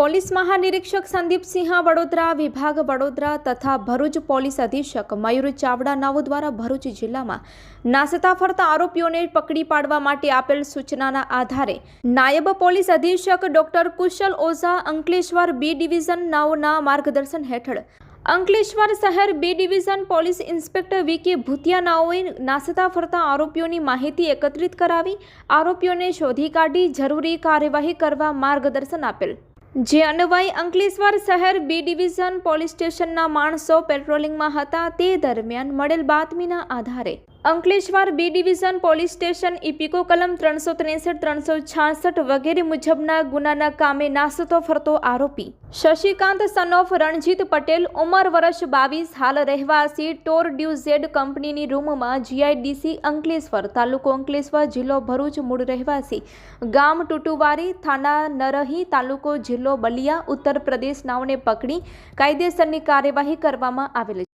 Police મહાનિરીક્ષક Sandipsinh Vadodara વિભાગ વડોદરા તથા Bharuch police અધિક્ષક મયુર ચાવડા નાઓ દ્વારા ભરૂચ જિલ્લામાં નાસતા ફરતા આરોપીઓને પકડી પાડવા માટે આપેલ સૂચનાના આધારે નાયબ પોલીસ અધિક્ષક doctor Kushal Ojha, Ankleshwar B division નાઓના માર્ગદર્શન હેઠળ અંકલેશ્વર શહેર B division police inspector V K ભૂતિયાનાઓએ નાસતા ફરતા આરોપીઓની માહિતી એકત્રિત કરાવી આરોપીઓને શોધી કાઢી જરૂરી કાર્યવાહી કરવા માર્ગદર્શન આપેલ. જે અન્વય અંકલેશ્વર શહેર બી ડિવિઝન પોલીસ સ્ટેશનના માણસો પેટ્રોલિંગમાં હતા તે દરમિયાન મળેલ બાતમીના આધારે Ankleshwar B division police station ઇપિકો કલમ ત્રણસો ત્રેસઠ, ત્રણસો છાસઠ વગેરે મુજબના ગુનાના કામે નાસતો ફરતો આરોપી. શશિકાંત સનોફ રણજીત પટેલ, ઉંમર વર્ષ બાવીસ, હાલ રહેવાસી ટોર ડ્યુ ઝેડ કંપનીની રૂમમાં જીઆઈડીસી અંકલેશ્વર તાલુકો અંકલેશ્વર જિલ્લો ભરૂચ મૂળ રહેવાસી. ગામ ટુટુવારી થાના નરહી તાલુકો જિલ્લો બલિયા ઉત્તર પ્રદેશ નાઓને પકડી કાયદેસરની કાર્યવાહી કરવામાં આવેલ